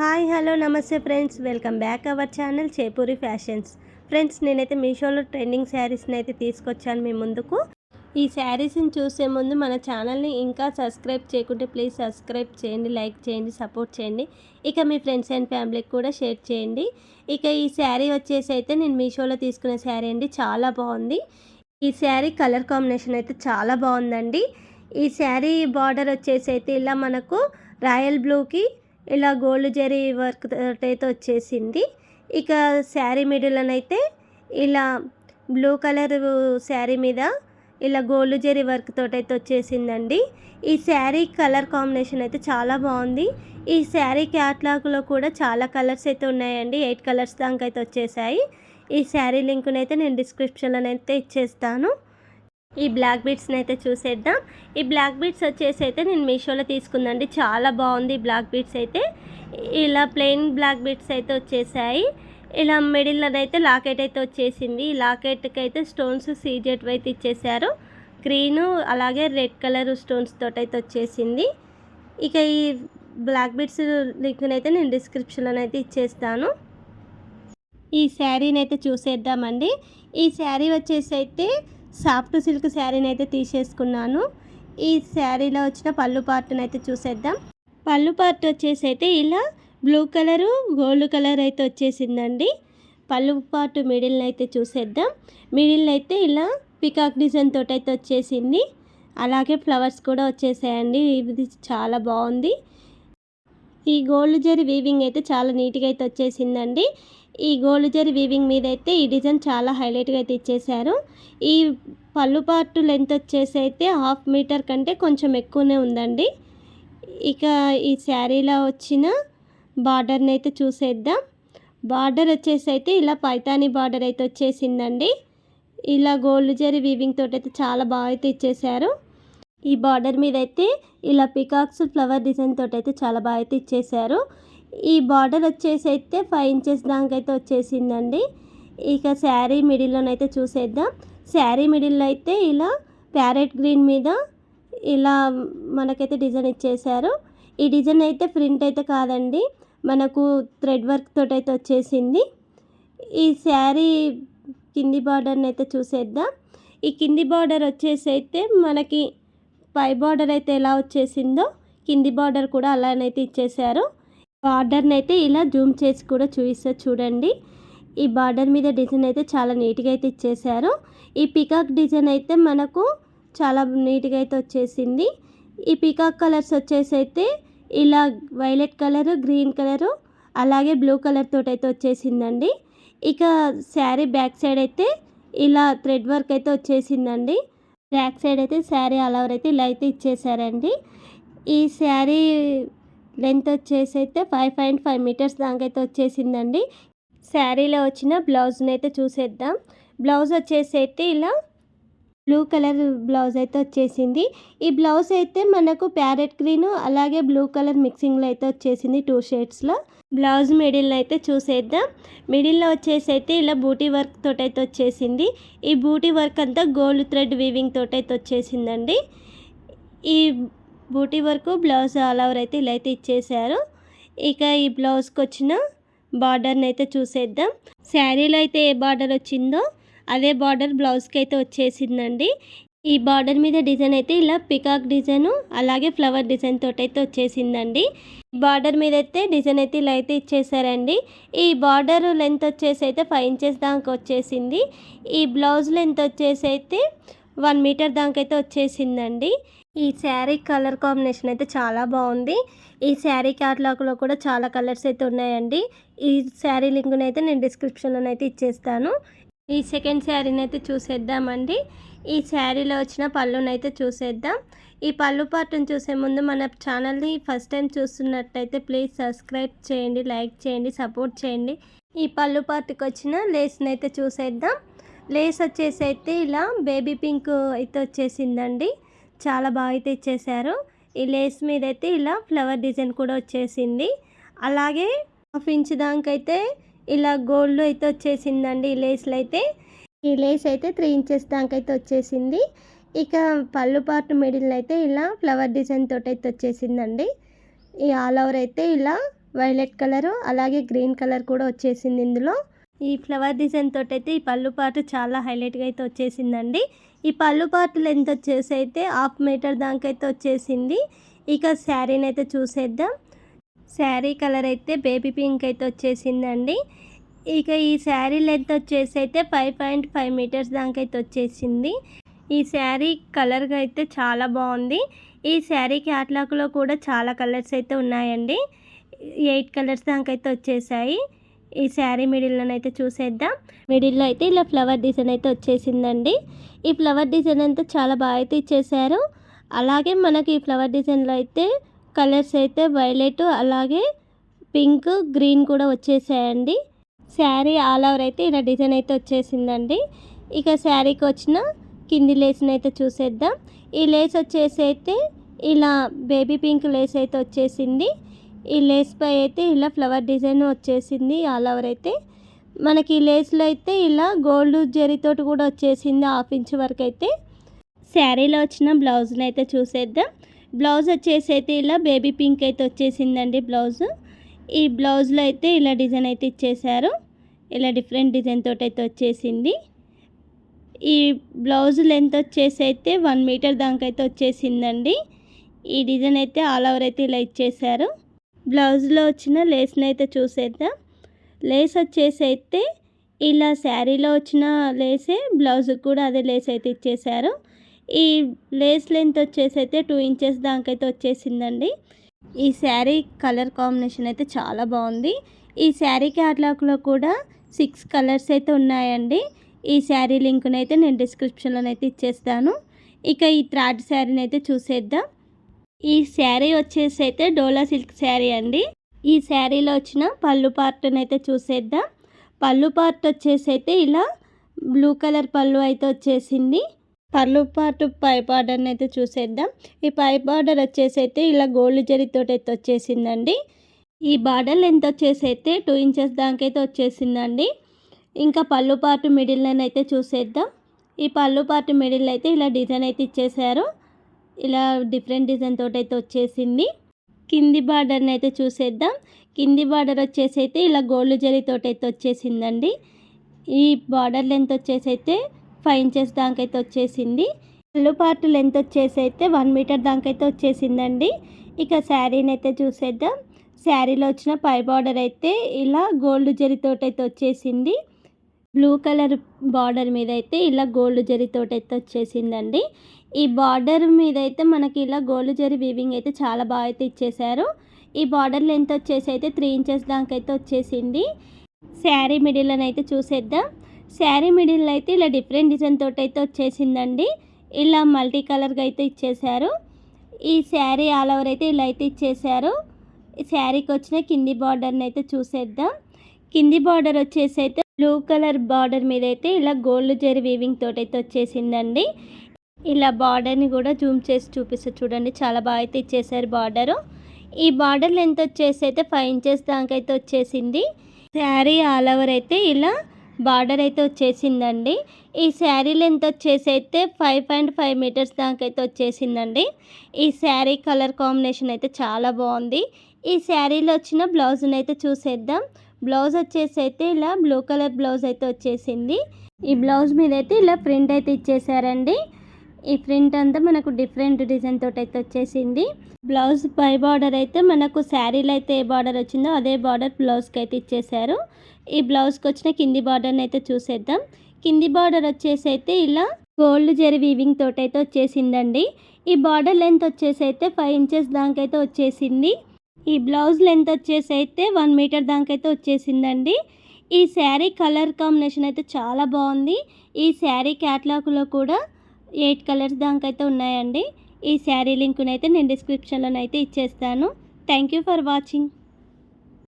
Hi hello namaste friends. Welcome back our channel Chepuri fashions. Friends నేనైతే మీషోలో trending శారీస్ని అయితే తీసుకొచ్చాను మీ ముందుకు. ఈ శారీస్ని చూసే ముందు మన ఛానల్ని ఇంకా సబ్స్క్రైబ్ చేయకుంటే ప్లీజ్ సబ్స్క్రైబ్ చేయండి లైక్ చేయండి సపోర్ట్ చేయండి. ఇక మీ ఫ్రెండ్స్ అండ్ ఫ్యామిలీకి కూడా షేర్ చేయండి. ఇక ఈ శారీ వచ్చేసి అయితే నేను మీషోలో తీసుకున్న శారీ అండి. చాలా బాగుంది. ఈ శారీ కలర్ కాంబినేషన్ అయితే చాలా బాగుందండి. ఈ శారీ బార్డర్ వచ్చేసి అయితే ఇలా మనకు రాయల్ బ్లూకి ఇలా గోల్డ్ జరీ వర్క్ అయితే వచ్చేసింది. ఇక శారీ అయితే ఇలా బ్లూ కలర్ శారీ మీద ఇలా గోల్డ్ జరీ వర్క్ తోటైతే వచ్చేసిందండి. ఈ శారీ కలర్ కాంబినేషన్ అయితే చాలా బాగుంది. ఈ శారీ క్యాట్లాగ్లో కూడా చాలా కలర్స్ అయితే ఉన్నాయండి. ఎయిట్ కలర్స్ దాకా అయితే వచ్చేసాయి. ఈ శారీ లింక్నైతే నేను డిస్క్రిప్షన్లో అయితే ఇచ్చేస్తాను. ఈ బ్లాక్ బీడ్స్ని అయితే చూసేద్దాం. ఈ బ్లాక్ బీడ్స్ వచ్చేసి అయితే నేను మీషోలో తీసుకుందండి చాలా బాగుంది ఈ బ్లాక్ బీడ్స్ అయితే. ఇలా ప్లెయిన్ బ్లాక్ బీడ్స్ అయితే వచ్చేసాయి. ఇలా మిడిల్లో అయితే లాకెట్ అయితే వచ్చేసింది. ఈ లాకెట్కి అయితే స్టోన్స్ సీజెట్ అయితే ఇచ్చేసారు గ్రీను అలాగే రెడ్ కలర్ స్టోన్స్ తోటి అయితే వచ్చేసింది. ఇక ఈ బ్లాక్ బీడ్స్ లింక్ని అయితే నేను డిస్క్రిప్షన్లో అయితే ఇచ్చేస్తాను. ఈ శారీని అయితే చూసేద్దామండి. ఈ శారీ వచ్చేసి అయితే సాఫ్ట్ సిల్క్ శారీని అయితే తీసేసుకున్నాను. ఈ శారీలో వచ్చిన పళ్ళు పార్ట్ని అయితే చూసేద్దాం. పళ్ళు పార్ట్ వచ్చేసి అయితే ఇలా బ్లూ కలరు గోల్డ్ కలర్ అయితే వచ్చేసిందండి. పళ్ళు పార్ట్ మిడిల్ని అయితే చూసేద్దాం. మిడిల్ అయితే ఇలా పికాక్ డిజైన్ తోటైతే అయితే వచ్చేసింది. అలాగే ఫ్లవర్స్ కూడా వచ్చేసాయండి. ఇది చాలా బాగుంది. ఈ గోల్డ్ జరీ వీవింగ్ అయితే చాలా నీట్గా అయితే వచ్చేసిందండి. ఈ గోల్డ్ జరీ వీవింగ్ మీద అయితే ఈ డిజైన్ చాలా హైలైట్గా అయితే ఇచ్చేశారు. ఈ పళ్ళు పార్ట్ లెంత్ వచ్చేసి అయితే హాఫ్ మీటర్ కంటే కొంచెం ఎక్కువనే ఉందండి. ఇక ఈ శారీలో వచ్చిన బార్డర్ని అయితే చూసేద్దాం. బార్డర్ వచ్చేసి అయితే ఇలా పైతాని బార్డర్ అయితే వచ్చేసిందండి. ఇలా గోల్డ్ జరీ వీవింగ్ తోటి అయితే చాలా బాగా అయితే ఇచ్చేశారు. ఈ బార్డర్ మీద అయితే ఇలా పికాక్స్ ఫ్లవర్ డిజైన్ తోటి అయితే చాలా బాగా అయితే ఇచ్చేసారు ఈ బార్డర్ వచ్చేసి అయితే ఫైవ్ ఇంచెస్ దాకా అయితే వచ్చేసిందండి. ఇక శారీ మిడిల్లోనైతే చూసేద్దాం. శారీ మిడిల్లో అయితే ఇలా ప్యారెట్ గ్రీన్ మీద ఇలా మనకైతే డిజైన్ ఇచ్చేసారు ఈ డిజైన్ అయితే ప్రింట్ అయితే కాదండి మనకు థ్రెడ్ వర్క్ తోటి అయితే వచ్చేసింది. ఈ శారీ కింది బార్డర్ని అయితే చూసేద్దాం. ఈ కింది బార్డర్ వచ్చేసి అయితే మనకి పై బార్డర్ అయితే ఎలా వచ్చేసిందో కింది బార్డర్ కూడా అలానైతే ఇచ్చేసారు బార్డర్ని అయితే ఇలా జూమ్ చేసి కూడా చూపిస్తా చూడండి. ఈ బార్డర్ మీద డిజైన్ అయితే చాలా నీట్గా అయితే ఇచ్చేసారు ఈ పికాక్ డిజైన్ అయితే మనకు చాలా నీట్గా అయితే వచ్చేసింది. ఈ పికాక్ కలర్స్ వచ్చేసి అయితే ఇలా వైలెట్ కలరు గ్రీన్ కలరు అలాగే బ్లూ కలర్ తోటి అయితే వచ్చేసిందండి. ఇక శారీ బ్యాక్ సైడ్ అయితే ఇలా థ్రెడ్ వర్క్ అయితే వచ్చేసిందండి. బ్యాక్ సైడ్ అయితే శారీ అలవర్ అయితే ఇలా అయితే ఇచ్చేసారండి. ఈ శారీ లెంత్ వచ్చేసి అయితే ఫైవ్ పాయింట్ ఫైవ్ మీటర్స్ దాకైతే అయితే వచ్చేసిందండి. శారీలో వచ్చిన బ్లౌజ్ని అయితే చూసేద్దాం. బ్లౌజ్ వచ్చేసి అయితే ఇలా బ్లూ కలర్ బ్లౌజ్ అయితే వచ్చేసింది. ఈ బ్లౌజ్ అయితే మనకు ప్యారెట్ గ్రీన్ అలాగే బ్లూ కలర్ మిక్సింగ్లో అయితే వచ్చేసింది టూ షేడ్స్లో బ్లౌజ్ మిడిల్ అయితే చూసేద్దాం. మిడిల్లో వచ్చేసి అయితే ఇలా బూటీ వర్క్ తోటైతే అయితే వచ్చేసింది. ఈ బూటీ వర్క్ అంతా గోల్డ్ థ్రెడ్ వీవింగ్ తోటైతే అయితే వచ్చేసిందండి. ఈ buti work blouse all over అయితే ఇలా అయితే ఇచ్చేసారు. ఇక ఈ బ్లౌజ్కి వచ్చిన బార్డర్ని అయితే చూసేద్దాం. శారీలో అయితే ఏ బార్డర్ వచ్చిందో అదే బార్డర్ బ్లౌజ్కి అయితే వచ్చేసిందండి. ఈ బార్డర్ మీద డిజైన్ అయితే ఇలా పికాక్ డిజైన్ అలాగే ఫ్లవర్ డిజైన్ తోటి అయితే వచ్చేసిందండి. బార్డర్ మీద అయితే డిజైన్ అయితే ఇలా అయితే ఇచ్చేసారండి. ఈ బార్డర్ లెంత్ వచ్చేసి అయితే ఫైవ్ ఇంచెస్ దాకా వచ్చేసింది. ఈ బ్లౌజ్ లెంత్ వచ్చేసి అయితే వన్ మీటర్ దాకా అయితే వచ్చేసిందండి. ఈ శారీ కలర్ కాంబినేషన్ అయితే చాలా బాగుంది. ఈ శారీ క్యాట్లాగ్లో కూడా చాలా కలర్స్ అయితే ఉన్నాయండి. ఈ శారీ లింక్ని అయితే నేను డిస్క్రిప్షన్లో అయితే ఇచ్చేస్తాను. ఈ సెకండ్ శారీని అయితే చూసేద్దామండి. ఈ శారీలో వచ్చిన పళ్ళునైతే చూసేద్దాం. ఈ పళ్ళు పాటను చూసే ముందు మన ఛానల్ని ఫస్ట్ టైం చూస్తున్నట్టయితే ప్లీజ్ సబ్స్క్రైబ్ చేయండి లైక్ చేయండి సపోర్ట్ చేయండి. ఈ పళ్ళు పాటకు వచ్చిన లేస్ని అయితే చూసేద్దాం. లేస్ వచ్చేసి అయితే ఇలా బేబీ పింక్ అయితే వచ్చేసిందండి. చాలా బాగా అయితే ఇచ్చేసారు ఈ లేస్ మీద అయితే ఇలా ఫ్లవర్ డిజైన్ కూడా వచ్చేసింది. అలాగే హాఫ్ ఇంచ్ దాకైతే ఇలా గోల్డ్ అయితే వచ్చేసిందండి ఈ లేస్లు అయితే. ఈ లేస్ అయితే త్రీ ఇంచెస్ దాకా అయితే వచ్చేసింది. ఇక పళ్ళు పార్ట్ మిడిల్ అయితే ఇలా ఫ్లవర్ డిజైన్ తోటి అయితే వచ్చేసిందండి. ఈ ఆల్ ఓవర్ అయితే ఇలా వైలెట్ కలరు అలాగే గ్రీన్ కలర్ కూడా వచ్చేసింది ఇందులో. ఈ ఫ్లవర్ డిజైన్ తోటి అయితే ఈ పళ్ళు పాటు చాలా హైలైట్గా అయితే వచ్చేసిందండి. ఈ పళ్ళు పాటు లెంత్ వచ్చేసి అయితే హాఫ్ మీటర్ దాకా అయితే వచ్చేసింది. ఇక శారీని అయితే చూసేద్దాం. శారీ కలర్ అయితే బేబీ పింక్ అయితే వచ్చేసిందండి. ఇక ఈ శారీ లెంత్ వచ్చేసి అయితే ఫైవ్ పాయింట్ ఫైవ్ మీటర్స్ దానికైతే అయితే వచ్చేసింది. ఈ శారీ కలర్గా అయితే చాలా బాగుంది. ఈ శారీ క్యాట్లాక్లో కూడా చాలా కలర్స్ అయితే ఉన్నాయండి. ఎయిట్ కలర్స్ దానికైతే అయితే వచ్చేసాయి. ఈ శారీ మిడిల్లోనైతే చూసేద్దాం. మిడిల్లో అయితే ఇలా ఫ్లవర్ డిజైన్ అయితే వచ్చేసిందండి. ఈ ఫ్లవర్ డిజైన్ అంతా చాలా బాగా అయితే ఇచ్చేసారు అలాగే మనకి ఈ ఫ్లవర్ డిజైన్లో అయితే కలర్స్ అయితే వైలెట్ అలాగే పింక్ గ్రీన్ కూడా వచ్చేసాయండి. శారీ ఆల్ ఓవర్ అయితే ఇలా డిజైన్ అయితే వచ్చేసిందండి. ఇక శారీకి వచ్చిన కింది లేస్ని అయితే చూసేద్దాం. ఈ లేస్ వచ్చేసి అయితే ఇలా బేబీ పింక్ లేస్ అయితే వచ్చేసింది. ఈ లేస్ పై అయితే ఇలా ఫ్లవర్ డిజైన్ వచ్చేసింది ఆల్ ఓవర్ అయితే. మనకి ఈ లేస్లో అయితే ఇలా గోల్డ్ జరీతోటి కూడా వచ్చేసింది హాఫ్ ఇంచ్ వరకు అయితే. శారీలో వచ్చిన బ్లౌజ్ని అయితే చూసేద్దాం. బ్లౌజ్ వచ్చేసి అయితే ఇలా బేబీ పింక్ అయితే వచ్చేసిందండి బ్లౌజ్. ఈ బ్లౌజ్లో అయితే ఇలా డిజైన్ అయితే ఇచ్చేసారు ఇలా డిఫరెంట్ డిజైన్ తోటి అయితే వచ్చేసింది. ఈ బ్లౌజ్ లెంత్ వచ్చేసి అయితే వన్ మీటర్ దాకా అయితే వచ్చేసిందండి. ఈ డిజైన్ అయితే ఆల్ ఓవర్ అయితే ఇలా ఇచ్చేసారు బ్లౌజ్లో వచ్చిన లేస్ని అయితే చూసేద్దాం. లేస్ వచ్చేసి అయితే ఇలా శారీలో వచ్చిన లేసే బ్లౌజ్ కూడా అదే లేస్ అయితే ఇచ్చేసారు ఈ లేస్ లెంత్ వచ్చేసి అయితే టూ ఇంచెస్ దానికైతే వచ్చేసిందండి. ఈ శారీ కలర్ కాంబినేషన్ అయితే చాలా బాగుంది. ఈ శారీ క్యాటలాగ్లో కూడా సిక్స్ కలర్స్ అయితే ఉన్నాయండి. ఈ శారీ లింక్ని అయితే నేను డిస్క్రిప్షన్లోనైతే ఇచ్చేస్తాను. ఇక ఈ థ్రాడ్ శారీని అయితే చూసేద్దాం. ఈ శారీ వచ్చేసి అయితే డోలా సిల్క్ శారీ అండి. ఈ శారీలో వచ్చిన పళ్ళు పార్ట్ని అయితే చూసేద్దాం. పళ్ళు పార్ట్ వచ్చేసి అయితే ఇలా బ్లూ కలర్ పళ్ళు అయితే వచ్చేసింది. పర్లు పాటు పై బార్డర్ని అయితే చూసేద్దాం. ఈ పై బార్డర్ వచ్చేసి అయితే ఇలా గోల్డ్ జరీతో అయితే వచ్చేసిందండి. ఈ బార్డర్ లెంత్ వచ్చేసి అయితే టూ ఇంచెస్ దానికైతే వచ్చేసిందండి. ఇంకా పళ్ళు పాటు మిడిల్ అయితే చూసేద్దాం. ఈ పళ్ళు పాటు మిడిల్ అయితే ఇలా డిజైన్ అయితే ఇచ్చేసారు ఇలా డిఫరెంట్ డిజైన్ తోటి అయితే వచ్చేసింది. కింది బార్డర్ని అయితే చూసేద్దాం. కింది బార్డర్ వచ్చేసి అయితే ఇలా గోల్డ్ జరీతో అయితే వచ్చేసిందండి. ఈ బార్డర్ లెంత్ వచ్చేసి అయితే ఫైవ్ ఇంచెస్ దానికైతే వచ్చేసింది. పళ్ళు పార్ట్ లెంత్ వచ్చేసి అయితే వన్ మీటర్ దానికైతే వచ్చేసిందండి. ఇక శారీని అయితే చూసేద్దాం. శారీలో వచ్చిన పై బార్డర్ అయితే ఇలా గోల్డ్ జరీతోటి అయితే వచ్చేసింది. బ్లూ కలర్ బార్డర్ మీద అయితే ఇలా గోల్డ్ జరీతోటి అయితే వచ్చేసిందండి. ఈ బార్డర్ మీద అయితే మనకి ఇలా గోల్డ్ జరీ వీవింగ్ అయితే చాలా బాగా అయితే ఇచ్చేసారు ఈ బార్డర్ లెంత్ వచ్చేసి అయితే త్రీ ఇంచెస్ దాకైతే వచ్చేసింది. శారీ మిడిల్ అని అయితే చూసేద్దాం. శారీ మిడిల్ అయితే ఇలా డిఫరెంట్ డిజైన్ తోటి అయితే వచ్చేసిందండి. ఇలా మల్టీ కలర్గా అయితే ఇచ్చేశారు. ఈ శారీ ఆల్ ఓవర్ అయితే ఇలా అయితే ఇచ్చేశారు. శారీకి వచ్చిన కింది బార్డర్ని అయితే చూసేద్దాం. కింది బార్డర్ వచ్చేసి అయితే బ్లూ కలర్ బార్డర్ మీద అయితే ఇలా గోల్డ్ జెరీ వీవింగ్ తోటి అయితే వచ్చేసిందండి. ఇలా బార్డర్ని కూడా జూమ్ చేసి చూపిస్తే చూడండి చాలా బాగా అయితే ఇచ్చేసారు బార్డరు. ఈ బార్డర్ లెంత్ వచ్చేసి అయితే ఫైవ్ ఇంచెస్ దాకా అయితే వచ్చేసింది. శారీ ఆల్ ఓవర్ అయితే ఇలా బార్డర్ అయితే వచ్చేసిందండి. ఈ శారీ లెంత్ వచ్చేసి అయితే ఫైవ్ పాయింట్ ఫైవ్ మీటర్స్ దాకా అయితే వచ్చేసిందండి. ఈ శారీ కలర్ కాంబినేషన్ అయితే చాలా బాగుంది. ఈ శారీలో వచ్చిన బ్లౌజ్ని అయితే చూసేద్దాం. బ్లౌజ్ వచ్చేసి అయితే ఇలా బ్లూ కలర్ బ్లౌజ్ అయితే వచ్చేసింది. ఈ బ్లౌజ్ మీద అయితే ఇలా ప్రింట్ అయితే ఇచ్చేసారండి. ఈ ప్రింట్ అంతా మనకు డిఫరెంట్ డిజైన్ తోటి అయితే వచ్చేసింది. బ్లౌజ్ పై బార్డర్ అయితే మనకు శారీలో అయితే ఏ బార్డర్ వచ్చిందో అదే బార్డర్ బ్లౌజ్కి అయితే ఇచ్చేసారు ఈ బ్లౌజ్కి వచ్చిన కింది బార్డర్ని అయితే చూసేద్దాం. కింది బార్డర్ వచ్చేసి అయితే ఇలా గోల్డ్ జెరీ వీవింగ్ తోటి అయితే వచ్చేసిందండి. ఈ బార్డర్ లెంత్ వచ్చేసి అయితే ఫైవ్ ఇంచెస్ దానికైతే వచ్చేసింది. ఈ బ్లౌజ్ లెంత్ వచ్చేసి అయితే వన్ మీటర్ దానికైతే వచ్చేసిందండి. ఈ శారీ కలర్ కాంబినేషన్ అయితే చాలా బాగుంది. ఈ శారీ క్యాట్లాగ్లో కూడా ఎయిట్ కలర్స్ దాకైతే ఉన్నాయండి. ఈ శారీ లింకునైతే నేను డిస్క్రిప్షన్లోనైతే ఇచ్చేస్తాను. Thank you for watching